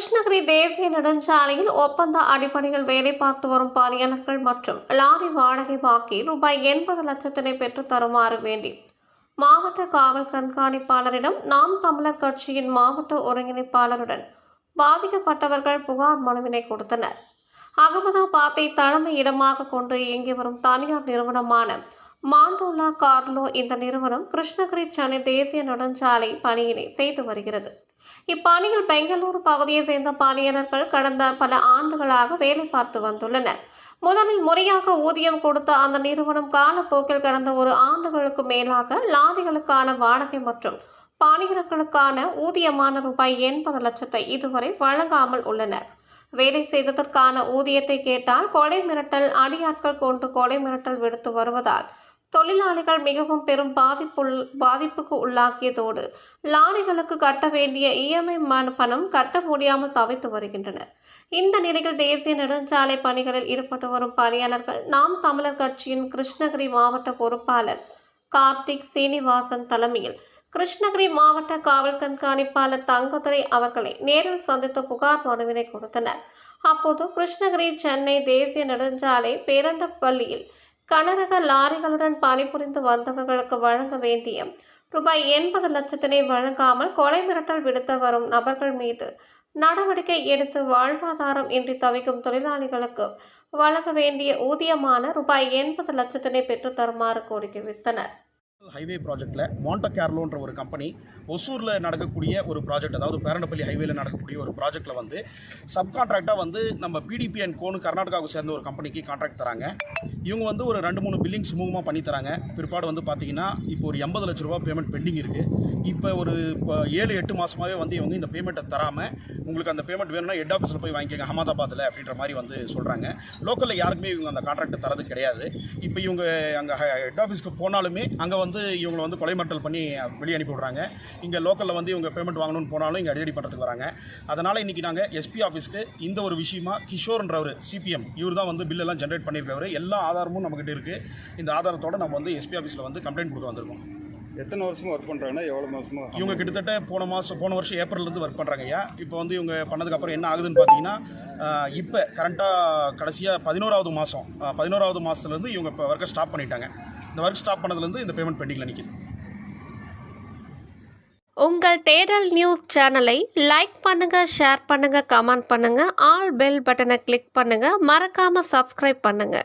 கிருஷ்ணகிரி தேசிய நெடுஞ்சாலையில் ஒப்பந்த அடிப்படையில் வேலை பார்த்து வரும் பணியாளர்கள் மற்றும் லாரி வாடகை பாக்கி ரூபாய் எண்பது லட்சத்தினை பெற்று தருமாறு வேண்டி மாவட்ட காவல் கண்காணிப்பாளரிடம் நாம் தமிழர் கட்சியின் மாவட்ட ஒருங்கிணைப்பாளருடன் பாதிக்கப்பட்டவர்கள் புகார் மனுவினை கொடுத்தனர். அகமதாபாத்தை தலைமை இடமாக கொண்டு இயங்கி வரும் தனியார் நிறுவனமான மாண்டோலா கார்லோ இந்த நிறுவனம் கிருஷ்ணகிரி சென்னை தேசிய நெடுஞ்சாலை பணியினை செய்து வருகிறது. இப்பணியில் பெங்களூரு பகுதியை சேர்ந்த பணியினர்கள் கடந்த பல ஆண்டுகளாக வேலை பார்த்து வந்துள்ளனர். முதலில் முறையாக ஊதியம் கொடுத்த அந்த நிறுவனம் காலப்போக்கில் கடந்த ஒரு ஆண்டுகளுக்கு மேலாக லாரிகளுக்கான வாடகை மற்றும் பணியினர்களுக்கான ஊதியமான ரூபாய் எண்பது லட்சத்தை இதுவரை வழங்காமல் உள்ளனர். வேலை செய்ததற்கான ஊதியத்தை கேட்டால் கொலை மிரட்டல் அடியாட்கள் கொண்டு கொலை மிரட்டல் விடுத்து வருவதால் தொழிலாளிகள் மிகவும் பெரும் பாதிப்புள் பாதிப்புக்கு உள்ளாக்கியதோடு லாரிகளுக்கு கட்ட வேண்டிய இஎம்ஐ பணம் கட்ட முடியாமல் தவித்து வருகின்றனர். இந்த நிலையில் தேசிய நெடுஞ்சாலை பணிகளில் ஈடுபட்டு வரும் பணியாளர்கள் நாம் தமிழர் கட்சியின் கிருஷ்ணகிரி மாவட்ட பொறுப்பாளர் கார்த்திக் சீனிவாசன் தலைமையில் கிருஷ்ணகிரி மாவட்ட காவல் கண்காணிப்பாளர் தங்கதுரை அவர்களை நேரில் சந்தித்து புகார் மனுவினை கொடுத்தனர். அப்போது கிருஷ்ணகிரி சென்னை தேசிய நெடுஞ்சாலை பேரண்டப்பள்ளியில் கனரக லாரிகளுடன் பணிபுரிந்து வந்தவர்களுக்கு வழங்க வேண்டிய ரூபாய் எண்பது லட்சத்தினை வழங்காமல் கொலை மிரட்டல் விடுத்து வரும் நபர்கள் மீது நடவடிக்கை எடுத்து வாழ்வாதாரம் இன்றி தவிக்கும் தொழிலாளிகளுக்கு வழங்க வேண்டிய ஊதியமான ரூபாய் எண்பது லட்சத்தினை பெற்று தருமாறு கோரிக்கை விடுத்தனர். ஹைவே ப்ராஜெக்ட்டில் மாண்டோ கேர்லோன்ற ஒரு கம்பெனி ஒசூரில் நடக்கக்கூடிய ஒரு ப்ராஜெக்ட் அதாவது பேரண்டப்பள்ளி ஹைவேல நடக்கக்கூடிய ஒரு ப்ராஜெக்ட்டில் வந்து சப்கான்ட்ராக்டாக வந்து நம்ம பிடிபி அண்ட் கோனு கர்நாடகாவுக்கு சேர்ந்த ஒரு கம்பெனிக்கு கான்ட்ராக்ட் தராங்க. இவங்க வந்து ஒரு ரெண்டு மூணு பில்லிங் சுமூகமாக பண்ணி தராங்க. பிற்பாடு வந்து பார்த்தீங்கன்னா இப்போ ஒரு எண்பது லட்ச ரூபா பேமெண்ட் பெண்டிங் இருக்குது இப்போ ஒரு இப்போ ஏழு எட்டு மாதமாகவே வந்து இவங்க இந்த பேமெண்ட்டை தராமல் உங்களுக்கு அந்த பேமெண்ட் வேணும்னா ஹெட் ஆஃபீஸில் போய் வாங்கிக்கோங்க அகமதாபாத்தில் அப்படின்ற மாதிரி வந்து சொல்கிறாங்க லோக்கலில் யாருக்குமே இவங்க அந்த கான்ட்ராக்ட் தரது கிடையாது. இப்போ இவங்க அங்கே ஹெட் ஆஃபீஸ்க்கு போனாலுமே அங்கே வந்து இவங்களை வந்து கொலை மிரட்டல் பண்ணி வெளியே அனுப்பி விடுறாங்க. இங்கே லோக்கலில் வந்து இவங்க பேமெண்ட் வாங்கணும்னு போனாலும் இங்கே அடிக்கடி பண்ணுறதுக்கு வராங்க. அதனால் இன்றைக்கி நாங்கள் எஸ்பி ஆஃபீஸ்க்கு இந்த ஒரு விஷயமா கிஷோர்ன்றவர் சிபிஎம் இவர் தான் வந்து பில்லெல்லாம் ஜென்ரேட் பண்ணியிருக்கிறவர். எல்லா ஆதாரமும் நம்மகிட்ட இருக்குது இந்த ஆதாரத்தோட நம்ம வந்து எஸ்பி ஆஃபீஸில் வந்து கம்ப்ளைண்ட் கொடுக்க வந்திருக்கோம். எத்தனை வருஷமா ஒர்க் பண்றாங்கன்னா எவ்வளவு மாசமா? இவங்க கிட்டத்தட்ட போன மாதம் போன வருஷம் ஏப்ரல்லேருந்து ஒர்க் பண்ணுறாங்க ஐயா. இப்போ வந்து இவங்க பண்ணதுக்கப்புறம் என்ன ஆகுதுன்னு பார்த்தீங்கன்னா இப்போ கரண்ட்டாக கடைசியாக பதினோராவது மாதம் பதினோராவது மாதத்துலேருந்து இவங்க இப்போ ஒர்க்கை ஸ்டாப் பண்ணிட்டாங்க. இந்த ஒர்க் ஸ்டாப் பண்ணதுலேருந்து இந்த பேமெண்ட் பெண்டிங்கில் நிற்கிது உங்கள் தேடல் நியூஸ் சேனலை லைக் பண்ணுங்க ஷேர் பண்ணுங்க கமெண்ட் பண்ணுங்க ஆல் பெல் பட்டனை கிளிக் பண்ணுங்க மறக்காம சப்ஸ்கிரைப் பண்ணுங்க.